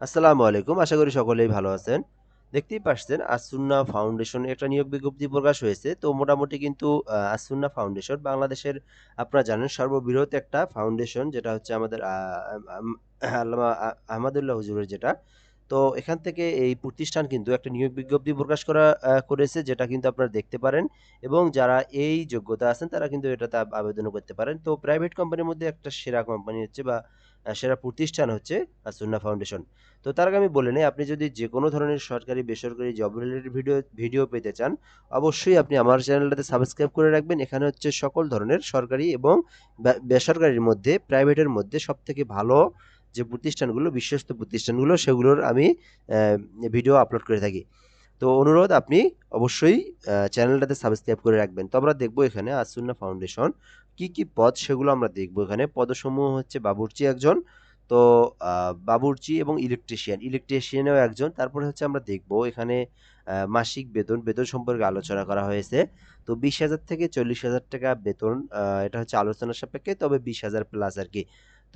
আসসালামু আলাইকুম। আশা করি সকলেই ভালো আছেন। দেখতেই পাচ্ছেন আসুন্না ফাউন্ডেশন একটা নিয়োগ বিজ্ঞপ্তি প্রকাশ হয়েছে। তো মোটামুটি কিন্তু আসুন্না ফাউন্ডেশন বাংলাদেশের, আপনারা জানেন, সর্ববৃহৎ একটা ফাউন্ডেশন যেটা হচ্ছে আমাদের আল্লামা আহমদুল্লাহ হুজুরের যেটা। তো এখান থেকে এই প্রতিষ্ঠান কিন্তু একটা নিয়োগ বিজ্ঞপ্তি প্রকাশ করা করেছে, যেটা কিন্তু আপনারা দেখতে পারেন। এবং যারা এই যোগ্যতা আছেন, তারা কিন্তু এটাতে আব- আবেদন করতে পারেন। তো প্রাইভেট কোম্পানির মধ্যে একটা সেরা কোম্পানি হচ্ছে বা সেরা প্রতিষ্ঠান হচ্ছে সুন্না ফাউন্ডেশন। তো তার আগে আমি বলে নিই, আপনি যদি যে কোনো ধরনের সরকারি, বেসরকারি জব রিলেটেড ভিডিও ভিডিও পেতে চান, অবশ্যই আপনি আমার চ্যানেলটাতে সাবস্ক্রাইব করে রাখবেন। এখানে হচ্ছে সকল ধরনের সরকারি এবং বেসরকারির মধ্যে প্রাইভেটের মধ্যে সব থেকে ভালো যে প্রতিষ্ঠানগুলো, বিশ্বস্ত প্রতিষ্ঠানগুলো, সেগুলোর আমি ভিডিও আপলোড করে থাকি। তো অনুরোধ, আপনি অবশ্যই চ্যানেলটাতে সাবস্ক্রাইব করে রাখবেন। তো আমরা দেখব এখানে আসুন্না ফাউন্ডেশন কি কি পদ, সেগুলো আমরা দেখব এখানে। পদসমূহ হচ্ছে বাবুর্চি একজন, তো বাবুর্চি এবং ইলেকট্রিশিয়ান ইলেকট্রিশিয়ানও একজন। তারপরে হচ্ছে আমরা দেখব এখানে মাসিক বেতন। বেতন সম্পর্কে আলোচনা করা হয়েছে। তো বিশ হাজার থেকে চল্লিশ হাজার টাকা বেতন এটা হচ্ছে আলোচনার সাপেক্ষে, তবে বিশ হাজার প্লাস আর কি।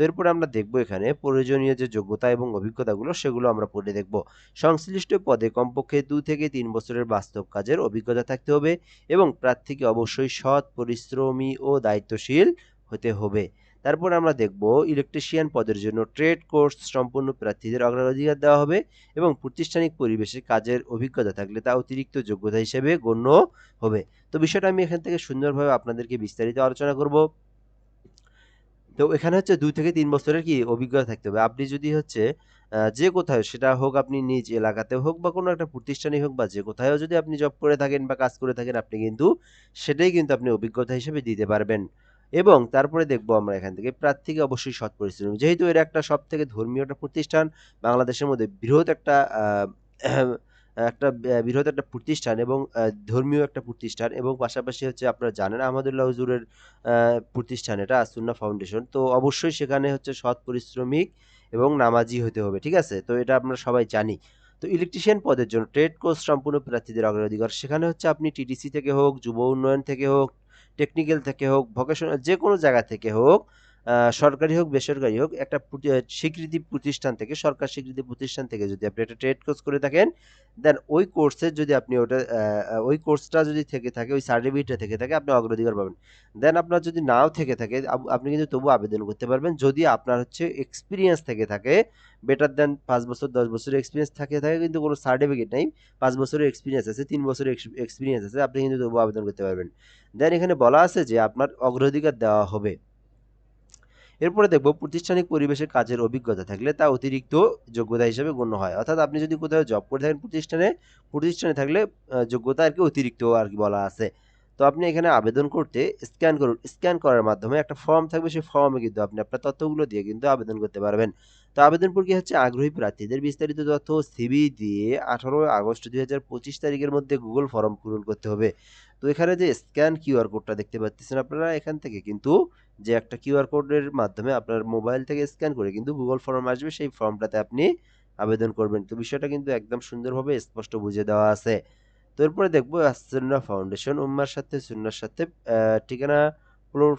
তো এরপরে আমরা দেখব এখানে প্রয়োজনীয় যে যোগ্যতা এবং অভিজ্ঞতাগুলো সেগুলো আমরা পড়ে দেখব। সংশ্লিষ্ট পদে কমপক্ষে দু থেকে তিন বছরের বাস্তব কাজের অভিজ্ঞতা থাকতে হবে এবং প্রার্থীকে অবশ্যই সৎ, পরিশ্রমী ও দায়িত্বশীল হতে হবে। তারপর আমরা দেখব ইলেকট্রিশিয়ান পদের জন্য ট্রেড কোর্স সম্পন্ন প্রার্থীদের অগ্রাধিকার দেওয়া হবে এবং প্রতিষ্ঠানিক পরিবেশে কাজের অভিজ্ঞতা থাকলে তা অতিরিক্ত যোগ্যতা হিসেবে গণ্য হবে। তো বিষয়টা আমি এখান থেকে সুন্দরভাবে আপনাদেরকে বিস্তারিত আলোচনা করব। তো এখানে হচ্ছে দুই থেকে তিন বছরের কি অভিজ্ঞতা থাকতে হবে। আপনি যদি হচ্ছে যে কোথায় সেটা হোক আপনি নিজ এলাকাতে হোক বা কোনো একটা প্রতিষ্ঠানে হোক বা যে কোথাও যদি আপনি জব করে থাকেন বা কাজ করে থাকেন, আপনি কিন্তু সেটাই কিন্তু আপনি অভিজ্ঞতা হিসেবে দিতে পারবেন। এবং তারপরে দেখব আমরা এখান থেকে প্রার্থীকে অবশ্যই সৎ পরিশ্রম। যেহেতু এর একটা সব থেকে ধর্মীয় একটা প্রতিষ্ঠান, বাংলাদেশের মধ্যে বৃহৎ একটা একটা বৃহৎ একটা প্রতিষ্ঠান এবং ধর্মীয় একটা প্রতিষ্ঠান এবং পাশাপাশি হচ্ছে আপনারা জানেন আহমদুল্লাহ হুজুরের প্রতিষ্ঠান এটা আসুন্না ফাউন্ডেশন। তো অবশ্যই সেখানে হচ্ছে সৎ পরিশ্রমিক এবং নামাজি হতে হবে, ঠিক আছে? তো এটা আমরা সবাই জানি। তো ইলেকট্রিশিয়ান পদের জন্য ট্রেড কোর্স সম্পূর্ণ প্রার্থীদের অগ্রাধিকার। সেখানে হচ্ছে আপনি টিটিসি থেকে হোক, যুব উন্নয়ন থেকে হোক টেকনিক্যাল থেকে হোক ভোকেশনাল যে কোনো জায়গা থেকে হোক সরকারি হোক, বেসরকারি হোক, একটা স্বীকৃতি প্রতিষ্ঠান থেকে, সরকার স্বীকৃতি প্রতিষ্ঠান থেকে যদি আপনি একটা ট্রেড কোর্স করে থাকেন দেন ওই কোর্সের যদি আপনি ওটা ওই কোর্সটা যদি থেকে থাকে, ওই সার্টিফিকেটটা থেকে থাকে, আপনি অগ্রাধিকার পাবেন। দেন আপনার যদি নাও থেকে থাকে আপনি কিন্তু তবু আবেদন করতে পারবেন। যদি আপনার হচ্ছে এক্সপিরিয়েন্স থেকে থাকে বেটার দেন পাঁচ বছর, দশ বছরের এক্সপিরিয়েন্স থাকে থাকে কিন্তু কোনো সার্টিফিকেট নেই। পাঁচ বছরের এক্সপিরিয়েন্স আছে, তিন বছরের এক্সপিরিয়েন্স আছে, আপনি কিন্তু তবু আবেদন করতে পারবেন। দেন এখানে বলা আছে যে আপনার অগ্রাধিকার দেওয়া হবে। এরপরে দেখব প্রতিষ্ঠানিক পরিবেশে কাজের অভিজ্ঞতা থাকলে তা অতিরিক্ত যোগ্যতা হিসেবে গণ্য হয়। অর্থাৎ আপনি যদি কোথাও জব করে থাকেন প্রতিষ্ঠানে প্রতিষ্ঠানে থাকলে যোগ্যতা আর কি অতিরিক্ত আর কি বলা আছে। তো আপনি এখানে আবেদন করতে স্ক্যান করুন। স্ক্যান করার মাধ্যমে একটা ফর্ম থাকবে, সেই ফর্মে কিন্তু আপনি আপনার তথ্যগুলো দিয়ে কিন্তু আবেদন করতে পারবেন। তো আবেদন প্রক্রিয়া হচ্ছে আগ্রহী প্রার্থীদের বিস্তারিত তথ্য সিভি দিয়ে আঠারোই আগস্ট দুই হাজার পঁচিশ তারিখের মধ্যে গুগল ফর্ম পূরণ করতে হবে। তো এখানে যে স্ক্যান কিউআর কোডটা দেখতে পাচ্ছেন আপনারা, এখান থেকে কিন্তু যে একটা কিউআর কোডের মাধ্যমে আপনার মোবাইল থেকে স্ক্যান করে কিন্তু গুগল ফর্ম আসবে, সেই ফর্মটাতে আপনি আবেদন করবেন। তো বিষয়টা কিন্তু একদম সুন্দরভাবে স্পষ্ট বুঝে দেওয়া আছে। তো এরপরে দেখব সুন্না ফাউন্ডেশন উম্মার সাথে, সুন্নার সাথে ঠিকানা ব্লক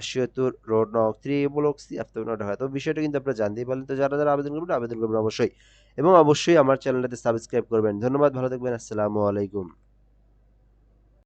আশিয়াতুর রোড নক থ্রি ব্লক সি আফতাবনট হয় তো বিষয়টা কিন্তু আপনারা জানতেই পারলেন। তো যারা যারা আবেদন করবেন আবেদন করবেন অবশ্যই। এবং অবশ্যই আমার চ্যানেলটাতে সাবস্ক্রাইব করবেন। ধন্যবাদ, ভালো থাকবেন। আসসালামু আলাইকুম।